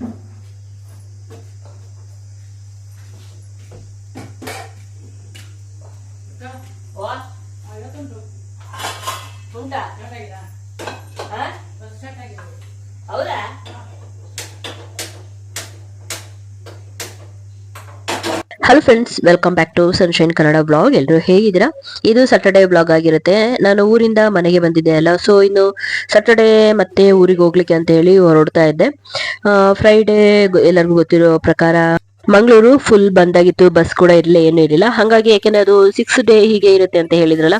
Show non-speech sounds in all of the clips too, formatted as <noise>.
Thank you. Hello friends welcome back to sunshine Kannada blog ಎಲ್ಲರೂ ಹೇಗಿದ್ದೀರಾ? ಇದು Saturday blog ಆಗಿರುತ್ತೆ. ನಾನು ಊರಿಂದ ಮನೆಗೆ ಬಂದಿದ್ದೆ ಅಲ್ಲ ಸೊ ಇನ್ನು ಸ್ಯಾಟರ್ಡೇ ಮತ್ತೆ ಊರಿಗೆ ಹೋಗ್ಲಿಕ್ಕೆ ಅಂತ ಹೇಳಿ ಹೊರಡ್ತಾ ಇದ್ದೆ. ಫ್ರೈಡೇ ಎಲ್ಲರಿಗೂ ಗೊತ್ತಿರೋ ಪ್ರಕಾರ ಮಂಗಳೂರು ಫುಲ್ ಬಂದಾಗಿತ್ತು ಬಸ್ ಕೂಡ ಇರಲಿಲ್ಲ ಏನೂ ಇರಲಿಲ್ಲ. ಹಾಗಾಗಿ ಯಾಕೆಂದ್ರೆ ಅದು ಸಿಕ್ಸ್ ಡೇ ಹೀಗೆ ಇರುತ್ತೆ ಅಂತ ಹೇಳಿದ್ರಲ್ಲ.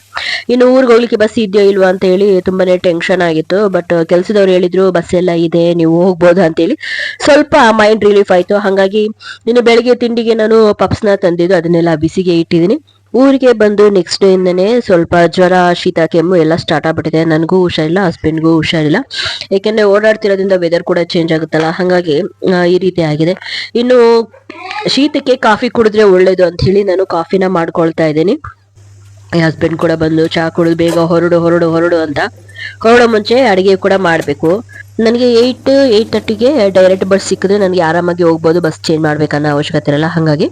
ಇನ್ನು ಊರಿಗೆ ಹೋಗ್ಲಿಕ್ಕೆ ಬಸ್ ಇದೆಯೋ ಇಲ್ವಾ ಅಂತ ಹೇಳಿ ತುಂಬಾನೇ ಟೆನ್ಷನ್ ಆಗಿತ್ತು. ಬಟ್ ಕೆಲಸದವ್ರು ಹೇಳಿದ್ರು ಬಸ್ ಎಲ್ಲ ಇದೆ, ನೀವು ಹೋಗ್ಬೋದು? ಅಂತ ಹೇಳಿ ಸ್ವಲ್ಪ ಮೈಂಡ್ ರಿಲೀಫ್ ಆಯ್ತು. ಹಾಗಾಗಿ, ಇನ್ನು ಬೆಳಿಗ್ಗೆ ತಿಂಡಿಗೆ ನಾನು ಪಪ್ಸ್ನ ತಂದಿದ್ದು, ಅದನ್ನೆಲ್ಲ ಬಿಸಿಗೆ ಇಟ್ಟಿದ್ದೀನಿ. ಊರಿಗೆ ಬಂದು ನೆಕ್ಸ್ಟ್ ಡೇ ಇಂದನೇ ಸ್ವಲ್ಪ ಜ್ವರ, ಶೀತ, ಕೆಮ್ಮು ಎಲ್ಲ ಸ್ಟಾರ್ಟ್ ಆಗ್ಬಿಟ್ಟಿದೆ. ನನಗೂ ಹುಷಾರಿಲ್ಲ ಹಸ್ಬೆಂಡ್ಗೂ ಹುಷಾರಿಲ್ಲ. ಯಾಕೆಂದ್ರೆ ಓಡಾಡ್ತಿರೋದ್ರಿಂದ ವೆದರ್ ಕೂಡ ಚೇಂಜ್ ಆಗುತ್ತಲ್ಲ? ಹಾಗಾಗಿ ಈ ರೀತಿ ಆಗಿದೆ. ಇನ್ನು ಶೀತಕ್ಕೆ ಕಾಫಿ ಕುಡಿದ್ರೆ ಒಳ್ಳೇದು ಅಂತ ಹೇಳಿ ನಾನು ಕಾಫಿನ ಮಾಡ್ಕೊಳ್ತಾ ಇದ್ದೀನಿ. ಹಸ್ಬೆಂಡ್ ಕೂಡ ಬಂದು ಚಹಾ ಕುಡಿದು ಬೇಗ ಹೊರಡು ಹೊರಡು ಹೊರಡು ಅಂತ. ಹೊರಡೋ ಮುಂಚೆ ಅಡಿಗೆ ಕೂಡ ಮಾಡಬೇಕು. ನನಗೆ ಏಯ್ಟ್ ಏಯ್ಟ್ ತರ್ಟಿಗೆ ಡೈರೆಕ್ಟ್ ಬಸ್ ಸಿಕ್ಕಿದ್ರೆ ನನಗೆ ಆರಾಮಾಗಿ ಹೋಗ್ಬೋದು ಬಸ್ ಚೇಂಜ್ ಮಾಡ್ಬೇಕನ್ನೋ ಅವಶ್ಯಕತೆ ಇರಲ್ಲ, ಹಾಗಾಗಿ.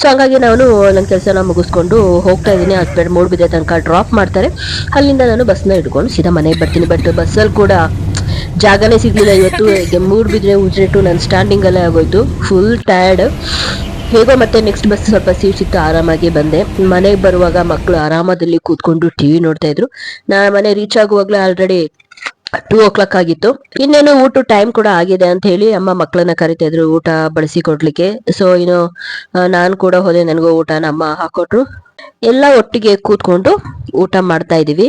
ಸೊ ಹಾಗಾಗಿ ನಾನು ನನ್ನ ಕೆಲಸನ ಮುಗಿಸ್ಕೊಂಡು ಹೋಗ್ತಾ ಇದ್ದೀನಿ ಹಸ್ಬೆಂಡ್ ಮೂಡ್ಬಿದ್ದೆ ತನಕ ಡ್ರಾಪ್ ಮಾಡ್ತಾರೆ. ಅಲ್ಲಿಂದ ನಾನು ಬಸ್ನ ಇಟ್ಕೊಂಡು ಸೀದಾ ಮನೆಗೆ ಬರ್ತೀನಿ ಬಟ್ ಬಸ್ಸಲ್ಲಿ ಕೂಡ ಜಾಗನೇ ಸಿಗಲಿಲ್ಲ ಇವತ್ತು. ಮೂಡ್ಬಿದ್ರೆ ಉಜ್ರೆಟ್ಟು ನನ್ನ ಸ್ಟ್ಯಾಂಡಿಂಗಲ್ಲೇ ಆಗೋಯ್ತು ಫುಲ್ ಟಯರ್ಡ್ ಹೇಗೋ ಮತ್ತೆ ನೆಕ್ಸ್ಟ್ ಬಸ್ ಸ್ವಲ್ಪ ಸೀಟ್ ಸಿಕ್ತು, ಆರಾಮಾಗಿ ಬಂದೆ. ಮನೆಗೆ ಬರುವಾಗ ಮಕ್ಕಳು ಆರಾಮದಲ್ಲಿ ಕೂತ್ಕೊಂಡು ಟಿವಿ ನೋಡ್ತಾ ಇದ್ರು. ನಾ ಮನೆ ರೀಚ್ ಆಗುವಾಗಲೇ ಆಲ್ರೆಡಿ ಟೂ ಓ ಕ್ಲಾಕ್ ಆಗಿತ್ತು. ಇನ್ನೇನು ಊಟ ಟೈಮ್ ಕೂಡ ಆಗಿದೆ ಅಂತ ಹೇಳಿ ಅಮ್ಮ ಮಕ್ಕಳನ್ನ ಕರಿತಾ ಇದ್ರು ಊಟ ಬಡಿಸಿ ಕೊಡ್ಲಿಕ್ಕೆ. ಸೊ ಇನ್ನು ನಾನು ಕೂಡ ಹೋದೆ, ನನಗೂ ಊಟ ಅಮ್ಮ ಹಾಕೊಟ್ರು. ಎಲ್ಲ ಒಟ್ಟಿಗೆ ಕೂತ್ಕೊಂಡು ಊಟ ಮಾಡ್ತಾ ಇದೀವಿ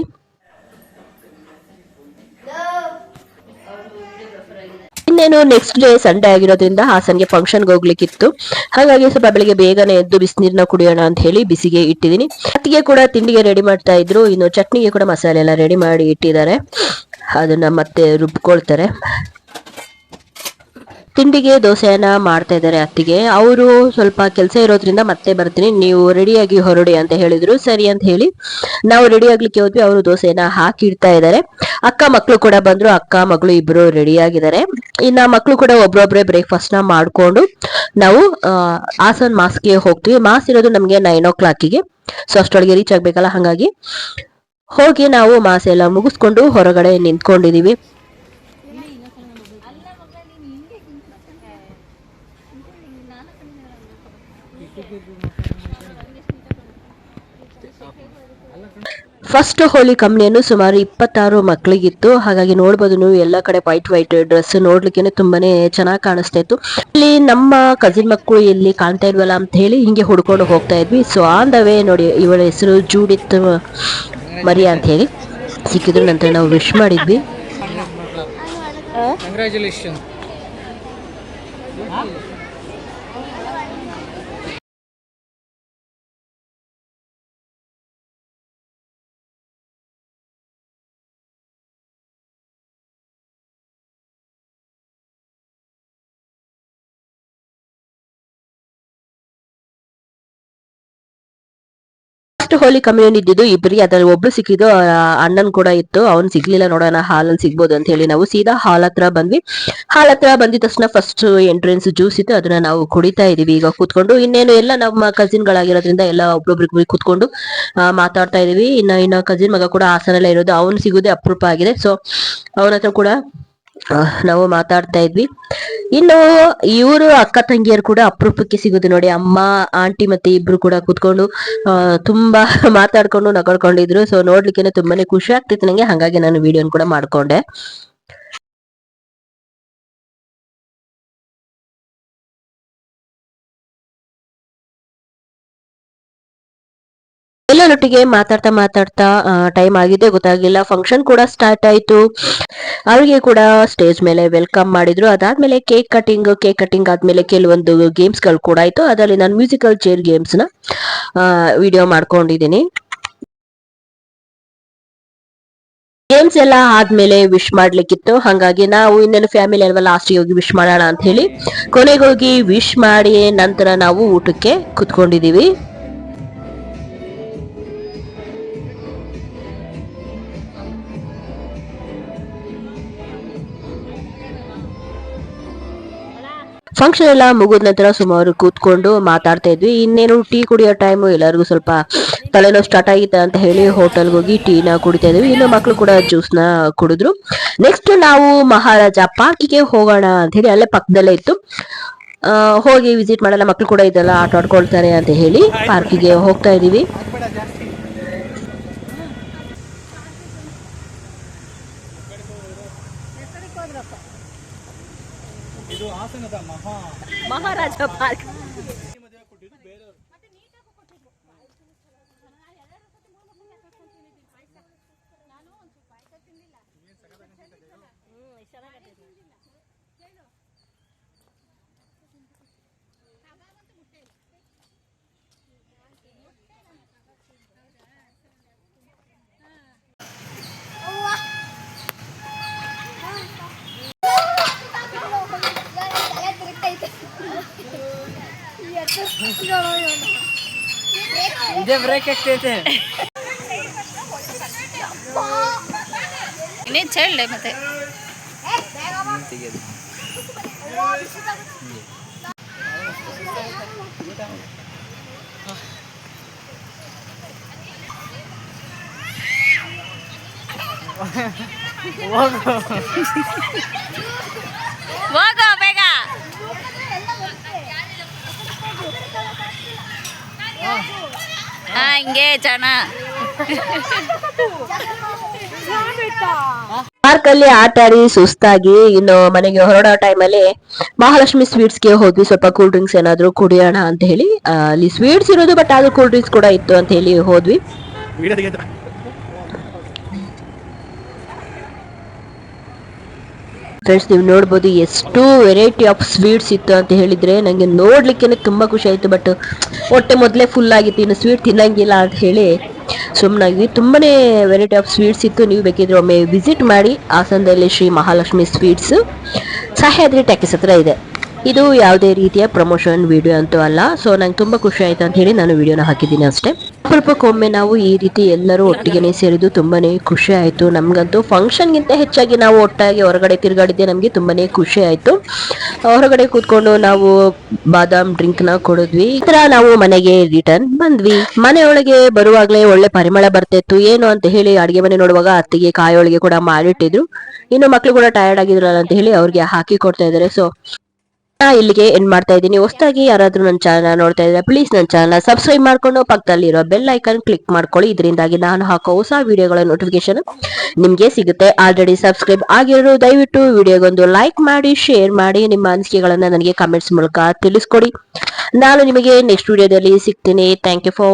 ಇನ್ನೇನು ನೆಕ್ಸ್ಟ್ ಡೇ ಸಂಡೇ ಆಗಿರೋದ್ರಿಂದ ಹಾಸನ್ಗೆ ಫಂಕ್ಷನ್ ಹೋಗ್ಲಿಕ್ಕಿತ್ತು. ಹಾಗಾಗಿ ಸ್ವಲ್ಪ ಬೆಳಿಗ್ಗೆ ಬೇಗನೆ ಎದ್ದು ಬಿಸಿನೀರ್ನ ಕುಡಿಯೋಣ ಅಂತ ಹೇಳಿ ಬಿಸಿಗೆ ಇಟ್ಟಿದ್ದೀನಿ. ಅತ್ತಿಗೆ ಕೂಡ ತಿಂಡಿಗೆ ರೆಡಿ ಮಾಡ್ತಾ ಇದ್ರು. ಇನ್ನು ಚಟ್ನಿಗೆ ಕೂಡ ಮಸಾಲೆ ಎಲ್ಲ ರೆಡಿ ಮಾಡಿ ಇಟ್ಟಿದ್ದಾರೆ. ಅದನ್ನ ಮತ್ತೆ ರುಬ್ಕೊಳ್ತಾರೆ. ತಿಂಡಿಗೆ ದೋಸೆಯನ್ನ ಮಾಡ್ತಾ ಇದ್ದಾರೆ ಅತ್ತಿಗೆ. ಅವರು ಸ್ವಲ್ಪ ಕೆಲಸ ಇರೋದ್ರಿಂದ ಮತ್ತೆ ಬರ್ತೀನಿ. ನೀವು ರೆಡಿಯಾಗಿ ಹೊರಡಿ ಅಂತ ಹೇಳಿದ್ರು. ಸರಿ ಅಂತ ಹೇಳಿ ನಾವು ರೆಡಿ ಆಗ್ಲಿಕ್ಕೆ ಹೋದ್ವಿ. ಅವರು ದೋಸೆಯನ್ನ ಹಾಕಿಡ್ತಾ ಇದ್ದಾರೆ. ಅಕ್ಕ ಮಕ್ಕಳು ಕೂಡ ಬಂದ್ರು. ಅಕ್ಕ ಮಗಳು ಇಬ್ರು ರೆಡಿ ಆಗಿದ್ದಾರೆ ಇನ್ನ ಮಕ್ಕಳು ಕೂಡ ಒಬ್ರೊಬ್ರೆ ಬ್ರೇಕ್ಫಾಸ್ಟ್ನ ಮಾಡ್ಕೊಂಡು ನಾವು ಹಾಸನ್ ಮಾಸ್ಗೆ ಹೋಗ್ತೀವಿ. ಮಾಸ್ ಇರೋದು ನಮಗೆ ನೈನ್ ಓ ಕ್ಲಾಕಿಗೆ ಸೊ ಅಷ್ಟೊಳಗೆ ರೀಚ್ ಆಗ್ಬೇಕಲ್ಲ? ಹಾಗಾಗಿ ಹೋಗಿ ನಾವು ಮಾಸೆ ಎಲ್ಲ ಮುಗಿಸ್ಕೊಂಡು ಹೊರಗಡೆ ನಿಂತ್ಕೊಂಡಿದೀವಿ. ಫಸ್ಟ್ ಹೋಳಿ ಕಂಪ್ನಿಯನ್ನು ಸುಮಾರು ಇಪ್ಪತ್ತಾರು ಮಕ್ಕಳಿಗಿತ್ತು ಹಾಗಾಗಿ ನೋಡ್ಬೋದು ನೀವು ಎಲ್ಲ ಕಡೆ ವೈಟ್ ವೈಟ್ ಡ್ರೆಸ್ ನೋಡ್ಲಿಕ್ಕೆ ತುಂಬಾನೇ ಚೆನ್ನಾಗಿ ಕಾಣಿಸ್ತಾ ಇತ್ತು ಇಲ್ಲಿ ನಮ್ಮ ಕಸಿನ್ ಮಕ್ಕಳು ಇಲ್ಲಿ ಕಾಣ್ತಾ ಇದ್ವಲ್ಲ ಅಂತ ಹೇಳಿ ಹಿಂಗೆ ಹುಡ್ಕೊಂಡು ಹೋಗ್ತಾ ಇದ್ವಿ. ಸೊ ಆನ್ ದ ವೇ ನೋಡಿ, ಇವಳ ಹೆಸರು ಜೂಡಿತ್ ಮರಿಯಾ ಅಂತ ಹೇಳಿ. ಸಿಕ್ಕಿದ್ರು ನಂತರ ನಾವು ವಿಶ್ ಮಾಡಿದ್ವಿ. ಕಂಗ್ರ್ಯಾಚುಲೇಷನ್ ಫಸ್ಟ್ ಹೋಲಿ ಕಮ್ಯೂನ್ ಇದ್ದಿದ್ದು ಇಬ್ಬರಿ ಅದ್ರಲ್ಲಿ ಒಬ್ಳು ಸಿಕ್ಕಿದ್ದು ಅಣ್ಣನ್ ಕೂಡ ಇತ್ತು. ಅವ್ನ್ ಸಿಗ್ಲಿಲ್ಲ ನೋಡೋಣ ಹಾಲಲ್ಲಿ ಸಿಗ್ಬೋದು ಅಂತ ಹೇಳಿ ನಾವು ಸೀದಾ ಹಾಲ್ ಹತ್ರ ಬಂದ್ವಿ. ಹಾಲ್ ಹತ್ರ ಬಂದಿದ ತಕ್ಷಣ ಫಸ್ಟ್ ಎಂಟ್ರೆನ್ಸ್ ಜ್ಯೂಸ್ ಇತ್ತು, ಅದನ್ನ ನಾವು ಕುಡಿತಾ ಇದೀವಿ ಈಗ ಕೂತ್ಕೊಂಡು ಇನ್ನೇನು ಎಲ್ಲ ನಮ್ಮ ಕಸಿನ್ ಗಳಾಗಿರೋದ್ರಿಂದ ಎಲ್ಲ ಒಬ್ರೊಬ್ರಿಗೆ ಕೂತ್ಕೊಂಡು ಮಾತಾಡ್ತಾ ಇದೀವಿ ಇನ್ನ ಇನ್ನ ಕಸಿನ್ ಮಗ ಕೂಡ ಹಾಸನಲ್ಲೇ ಇರೋದು, ಅವ್ನ್ ಸಿಗೋದೇ ಅಪರೂಪ ಆಗಿದೆ. ಸೊ ಅವನ ಹತ್ರ ಕೂಡ ನಾವು ಮಾತಾಡ್ತಾ ಇದ್ವಿ. ಇನ್ನು ಇವರು ಅಕ್ಕ ತಂಗಿಯರು ಕೂಡ ಅಪರೂಪಕ್ಕೆ ಸಿಗೋದು ನೋಡಿ, ಅಮ್ಮ, ಆಂಟಿ ಮತ್ತೆ ಇಬ್ರು ಕೂಡ ಕೂತ್ಕೊಂಡು ತುಂಬಾ <laughs> ಮಾತಾಡ್ಕೊಂಡು ನಗಡ್ಕೊಂಡಿದ್ರು. ಸೊ ನೋಡ್ಲಿಕ್ಕೆ ತುಂಬಾನೇ ಖುಷಿ ಆಗ್ತಿತ್ತು ನಂಗೆ. ಹಾಗಾಗಿ ನಾನು ವಿಡಿಯೋನ್ ಕೂಡ ಮಾಡ್ಕೊಂಡೆ. ಎಲ್ಲರೊಟ್ಟಿಗೆ ಮಾತಾಡ್ತಾ ಮಾತಾಡ್ತಾ ಟೈಮ್ ಆಗಿದೆ. ಗೊತ್ತಾಗಿಲ್ಲ ಫಂಕ್ಷನ್ ಕೂಡ ಸ್ಟಾರ್ಟ್ ಆಯ್ತು. ಅವ್ರಿಗೆ ಕೂಡ ಸ್ಟೇಜ್ ಮೇಲೆ ವೆಲ್ಕಮ್ ಮಾಡಿದ್ರು. ಅದಾದ್ಮೇಲೆ ಕೇಕ್ ಕಟಿಂಗ್ ಕೇಕ್ ಕಟಿಂಗ್ ಆದ್ಮೇಲೆ ಕೆಲವೊಂದು ಗೇಮ್ಸ್ಗಳು ಕೂಡ ಆಯ್ತು. ಅದರಲ್ಲಿ ನಾನು ಮ್ಯೂಸಿಕಲ್ ಚೇರ್ ಗೇಮ್ಸ್ನ ವಿಡಿಯೋ ಮಾಡ್ಕೊಂಡಿದ್ದೀನಿ. ಗೇಮ್ಸ್ ಎಲ್ಲ ಆದ್ಮೇಲೆ ವಿಶ್ ಮಾಡ್ಲಿಕ್ಕಿತ್ತು. ಹಾಗಾಗಿ ನಾವು ಇನ್ನೇನು ಫ್ಯಾಮಿಲಿ ಅಲ್ವಾ ಲಾಸ್ಟ್ ಹೋಗಿ ವಿಶ್ ಮಾಡೋಣ ಅಂತ ಹೇಳಿ ಕೊನೆಗೋಗಿ ವಿಶ್ ಮಾಡಿ ನಂತರ ನಾವು ಊಟಕ್ಕೆ ಕುತ್ಕೊಂಡಿದೀವಿ ಫಂಕ್ಷನ್ ಎಲ್ಲ ಮುಗಿದ ನಂತರ ಸುಮಾರು ಕೂತ್ಕೊಂಡು ಮಾತಾಡ್ತಾ ಇದ್ವಿ. ಇನ್ನೇನು ಟೀ ಕುಡಿಯೋ ಟೈಮು ಎಲ್ಲರಿಗೂ ಸ್ವಲ್ಪ ತಲೆನೋವು ಸ್ಟಾರ್ಟ್ ಆಗಿತ್ತ ಅಂತ ಹೇಳಿ ಹೋಟೆಲ್ಗೆ ಹೋಗಿ ಟೀನ ಕುಡಿತಾ ಇದ್ವಿ. ಇನ್ನು ಮಕ್ಕಳು ಕೂಡ ಜ್ಯೂಸ್ನ ಕುಡಿದ್ರು. ನೆಕ್ಸ್ಟ್ ನಾವು ಮಹಾರಾಜ ಪಾರ್ಕಿಗೆ ಹೋಗೋಣ ಅಂತ ಹೇಳಿ ಅಲ್ಲೇ ಪಕ್ಕದಲ್ಲೇ ಇತ್ತು. ಹೋಗಿ ವಿಸಿಟ್ ಮಾಡಲ್ಲ ಮಕ್ಕಳು ಕೂಡ ಇದೆಲ್ಲ ಆಟ ಆಡ್ಕೊಳ್ತಾರೆ ಅಂತ ಹೇಳಿ ಪಾರ್ಕಿಗೆ ಹೋಗ್ತಾ ಇದೀವಿ <laughs> ನಾನು ಮಹಾರಾಜ ಪಾರ್ಕ್ ಇದೇ ಬ್ರೇಕ್ ಆಗ್ತೈತೆ ಇನ್ನೇನು ಚೇಳ್ಳೆ ಮತ್ತೆ ಹೋಗೋ ಬೇಗ ಹಾ ಹಿಂಗೆ ಜನ ಪಾರ್ಕ್ ಅಲ್ಲಿ ಆಟ ಆಡಿ ಸುಸ್ತಾಗಿ ಇನ್ನು ಮನೆಗೆ ಹೊರಡೋ ಟೈಮಲ್ಲಿ ಮಹಾಲಕ್ಷ್ಮಿ ಸ್ವೀಟ್ಸ್ಗೆ ಹೋದ್ವಿ. ಸ್ವಲ್ಪ ಕೂಲ್ ಡ್ರಿಂಕ್ಸ್ ಏನಾದ್ರು ಕುಡಿಯೋಣ ಅಂತ ಹೇಳಿ. ಅಲ್ಲಿ ಸ್ವೀಟ್ಸ್ ಇರೋದು ಬಟ್ ಆದ್ರೂ ಕೂಲ್ ಡ್ರಿಂಕ್ಸ್ ಕೂಡ ಇತ್ತು ಅಂತ ಹೇಳಿ ಹೋದ್ವಿ. ಫ್ರೆಂಡ್ಸ್ ನೀವು ನೋಡ್ಬೋದು ಎಷ್ಟು ವೆರೈಟಿ ಆಫ್ ಸ್ವೀಟ್ಸ್ ಇತ್ತು ಅಂತ ಹೇಳಿದ್ರೆ ನಂಗೆ ನೋಡ್ಲಿಕ್ಕೆ ತುಂಬಾ ಖುಷಿ ಆಯ್ತು. ಬಟ್ ಹೊಟ್ಟೆ ಮೊದಲೇ ಫುಲ್ ಆಗಿತ್ತು, ಇನ್ನು ಸ್ವೀಟ್ ತಿನ್ನಂಗಿಲ್ಲ ಅಂತ ಹೇಳಿ ಸುಮ್ಮನಾಗಿ ತುಂಬಾನೇ ವೆರೈಟಿ ಆಫ್ ಸ್ವೀಟ್ಸ್ ಇತ್ತು. ನೀವು ಬೇಕಿದ್ರೆ ಒಮ್ಮೆ ವಿಸಿಟ್ ಮಾಡಿ, ಹಾಸನದಲ್ಲಿ ಶ್ರೀ ಮಹಾಲಕ್ಷ್ಮಿ ಸ್ವೀಟ್ಸ್ ಸಹ್ಯಾದ್ರಿ ಟ್ಯಾಕಿಸ್ ಹತ್ರ ಇದೆ. ಇದು ಯಾವುದೇ ರೀತಿಯ ಪ್ರಮೋಷನ್ ವಿಡಿಯೋ ಅಂತೂ ಅಲ್ಲ. ಸೊ ನಂಗೆ ತುಂಬಾ ಖುಷಿ ಆಯ್ತು ಅಂತ ಹೇಳಿ ನಾನು ವಿಡಿಯೋನ ಹಾಕಿದ್ದೀನಿ ಅಷ್ಟೇ. ಸ್ವಲ್ಪಕ್ಕೊಮ್ಮೆ ನಾವು ಈ ರೀತಿ ಎಲ್ಲರೂ ಒಟ್ಟಿಗೆನೆ ಸೇರಿದ್ದು ತುಂಬಾನೇ ಖುಷಿ ಆಯ್ತು. ನಮ್ಗಂತೂ ಫಂಕ್ಷನ್ ಗಿಂತ ಹೆಚ್ಚಾಗಿ ನಾವು ಒಟ್ಟಾಗಿ ಹೊರಗಡೆ ತಿರುಗಾಡಿದ್ದೆ ನಮ್ಗೆ ತುಂಬಾನೇ ಖುಷಿ ಆಯ್ತು. ಹೊರಗಡೆ ಕೂತ್ಕೊಂಡು ನಾವು ಬಾದಾಮ್ ಡ್ರಿಂಕ್ನ ಕೊಡಿದ್ವಿ. ಈ ತರ ನಾವು ಮನೆಗೆ ರಿಟರ್ನ್ ಬಂದ್ವಿ. ಮನೆಯೊಳಗೆ ಬರುವಾಗ್ಲೇ ಒಳ್ಳೆ ಪರಿಮಳ ಬರ್ತಿತ್ತು. ಏನು ಅಂತ ಹೇಳಿ ಅಡಿಗೆ ಮನೆ ನೋಡುವಾಗ ಅತ್ತಿಗೆ ಕಾಯೊಳಗೆ ಕೂಡ ಮಾಡಿಟ್ಟಿದ್ರು. ಇನ್ನು ಮಕ್ಳು ಕೂಡ ಟಯರ್ಡ್ ಆಗಿದ್ರಲ್ಲ ಅಂತ ಹೇಳಿ ಅವ್ರಿಗೆ ಹಾಕಿ ಕೊಡ್ತಾ ಇದಾರೆ ಸೊ ಇಲ್ಲಿಗೆ ಎಂಡ್ ಮಾಡ್ತಾ ಇದ್ದೀನಿ. ಹೊಸದಾಗಿ ಯಾರಾದ್ರೂ ನನ್ನ ಚಾನಲ್ ನೋಡ್ತಾ ಇದ್ರೆ ಪ್ಲೀಸ್ ನನ್ನ ಚಾನಲ್ ಸಬ್ಸ್ಕ್ರೈಬ್ ಮಾಡ್ಕೊಂಡು ಪಕ್ಕದಲ್ಲಿರೋ ಬೆಲ್ ಐಕನ್ ಕ್ಲಿಕ್ ಮಾಡ್ಕೊಳ್ಳಿ. ಇದರಿಂದಾಗಿ ನಾನು ಹಾಕೋ ಹೊಸ ವಿಡಿಯೋಗಳ ನೋಟಿಫಿಕೇಶನ್ ನಿಮ್ಗೆ ಸಿಗುತ್ತೆ. ಆಲ್ರೆಡಿ ಸಬ್ಸ್ಕ್ರೈಬ್ ಆಗಿರೋ ದಯವಿಟ್ಟು ವಿಡಿಯೋಗೊಂದು ಲೈಕ್ ಮಾಡಿ ಶೇರ್ ಮಾಡಿ, ನಿಮ್ಮ ಅನಿಸಿಕೆಗಳನ್ನ ನನಗೆ ಕಮೆಂಟ್ಸ್ ಮೂಲಕ ತಿಳಿಸ್ಕೊಡಿ. ನಾನು ನಿಮಗೆ ನೆಕ್ಸ್ಟ್ ವಿಡಿಯೋದಲ್ಲಿ ಸಿಗ್ತೀನಿ. Thank you for